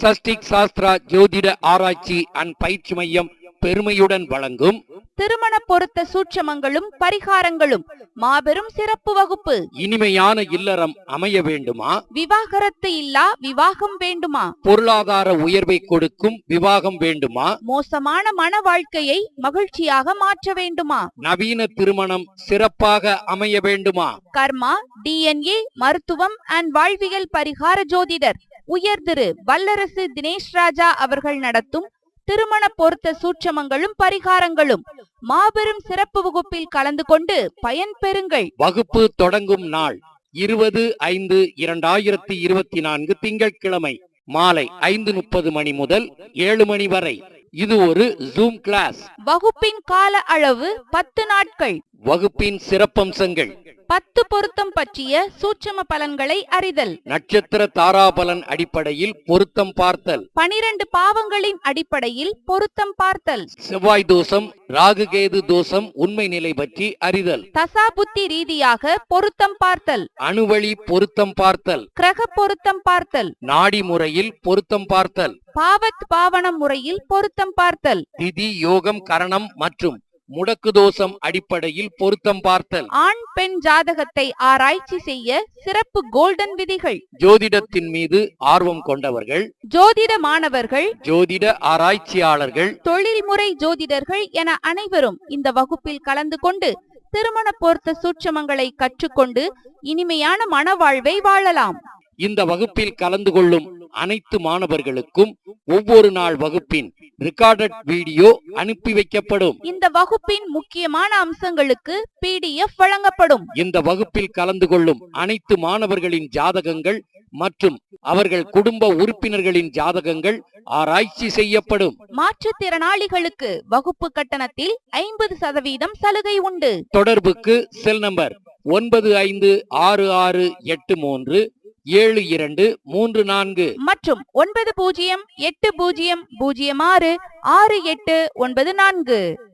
சஷ்டிக் சாஸ்திரா ஜோதிட ஆராய்ச்சி அண்ட் பயிற்சி மையம் பெருமையுடன் வழங்கும் திருமண பொருத்த சூட்சமங்களும் பரிகாரங்களும் மாபெரும் சிறப்பு வகுப்பு. இனிமையான இல்லறம் அமைய வேண்டுமா? விவாகரத்து இல்லா விவாகம் வேண்டுமா? பொருளாதார உயர்வை கொடுக்கும் விவாகம் வேண்டுமா? மோசமான மன வாழ்க்கையை மகிழ்ச்சியாக மாற்ற வேண்டுமா? நவீன திருமணம் சிறப்பாக அமைய வேண்டுமா? கர்மா டிஎன்ஏ மருத்துவம் அண்ட் வாழ்வியல் பரிகார ஜோதிடர். உயர் திரு வல்லரசு தினேஷ் ராஜா அவர்கள் நடத்தும் திருமண பொருத்த சூட்சமங்களும் பரிகாரங்களும். மாபெரும் சிறப்பு வகுப்பில் கலந்து கொண்டு பயன் பெறுங்கள். வகுப்பு தொடங்கும் நாள் இருபது ஐந்து இரண்டாயிரத்தி இருபத்தி நான்கு திங்கட்கிழமை மாலை ஐந்து முப்பது மணி முதல் ஏழு மணி வரை. இது ஒரு ஜூம் கிளாஸ் வகுப்பின் கால அளவு பத்து நாட்கள். வகுப்பின் சிறப்பம்சங்கள். பத்து பொருத்தம் பற்றிய சூட்சம பலன்களை அறிதல். நட்சத்திர தாராபலன் அடிப்படையில் பொருத்தம் பார்த்தல். பனிரெண்டு பாவங்களின் அடிப்படையில் பொருத்தம் பார்த்தல். செவ்வாய் தோஷம் ராகுகேது தோஷம் உண்மை நிலை பற்றி அறிதல். தசா புத்தி ரீதியாக பொருத்தம் பார்த்தல். அணுவழி பொருத்தம் பார்த்தல். கிரக பொருத்தம் பார்த்தல். நாடி முறையில் பொருத்தம் பார்த்தல். பாவத் பாவன முறையில் பொருத்தம் பார்த்தல். திதி யோகம் கரணம் மற்றும் முடக்கு தோஷம் அடிப்படையில் பொருத்தம் பார்த்தல். ஆண் பெண் ஜாதகத்தை ஆராய்ச்சி செய்ய சிறப்பு கோல்டன் விதிகள். ஜோதிடத்தின் மீது ஆர்வம் கொண்டவர்கள் ஜோதிட மாணவர்கள் ஜோதிட ஆராய்ச்சியாளர்கள் தொழில்முறை ஜோதிடர்கள் என அனைவரும் இந்த வகுப்பில் கலந்து கொண்டு திருமண பொருத்த சூட்சமங்களை கற்றுக்கொண்டு இனிமையான மனவாழ்வை வாழலாம். இந்த வகுப்பில் கலந்து கொள்ளும் அனைத்து மாணவர்களுக்கும் ஒவ்வொரு நாள் வகுப்பின் ரெக்கார்டட் வீடியோ அனுப்பி வைக்கப்படும். இந்த வகுப்பின் முக்கியமான அம்சங்களுக்கு பிடிஎஃப் வழங்கப்படும். இந்த வகுப்பில் கலந்து கொள்ளும் அனைத்து மாணவர்களின் ஜாதகங்கள் மற்றும் அவர்கள் குடும்ப உறுப்பினர்களின் ஜாதகங்கள் ஆராய்ச்சி செய்யப்படும். மாற்றுத்திறனாளிகளுக்கு வகுப்பு கட்டணத்தில் ஐம்பது சதவீதம் சலுகை உண்டு. தொடர்புக்கு செல் நம்பர் ஒன்பது ஐந்து ஆறு ஆறு எட்டு மூன்று ஏழு இரண்டு மூன்று நான்கு. மற்றும் ஒன்பது பூஜ்ஜியம் எட்டு பூஜ்ஜியம் பூஜ்ஜியம் ஆறு ஆறு எட்டு ஒன்பது நான்கு.